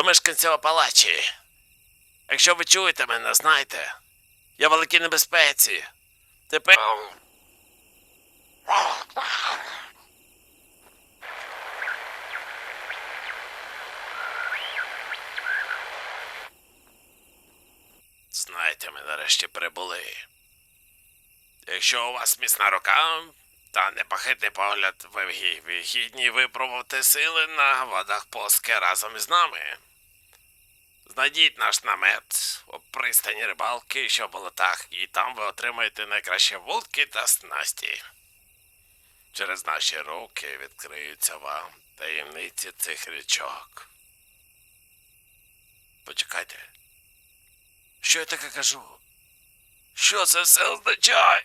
до мешканців Апалачі. Якщо ви чуєте мене, знайте, я в великій небезпеці. Тепер. Знаєте, ми нарешті прибули. Якщо у вас міцна рука та непохитний погляд, ви гі- ви гідні випробувати сили на водах Поски разом із нами. Знайдіть наш намет у пристані рибалки, що в болотах, і там ви отримаєте найкращі вудки та снасті. Через наші руки відкриються вам таємниці цих річок. Почекайте. Що я таке кажу? Що це все означає?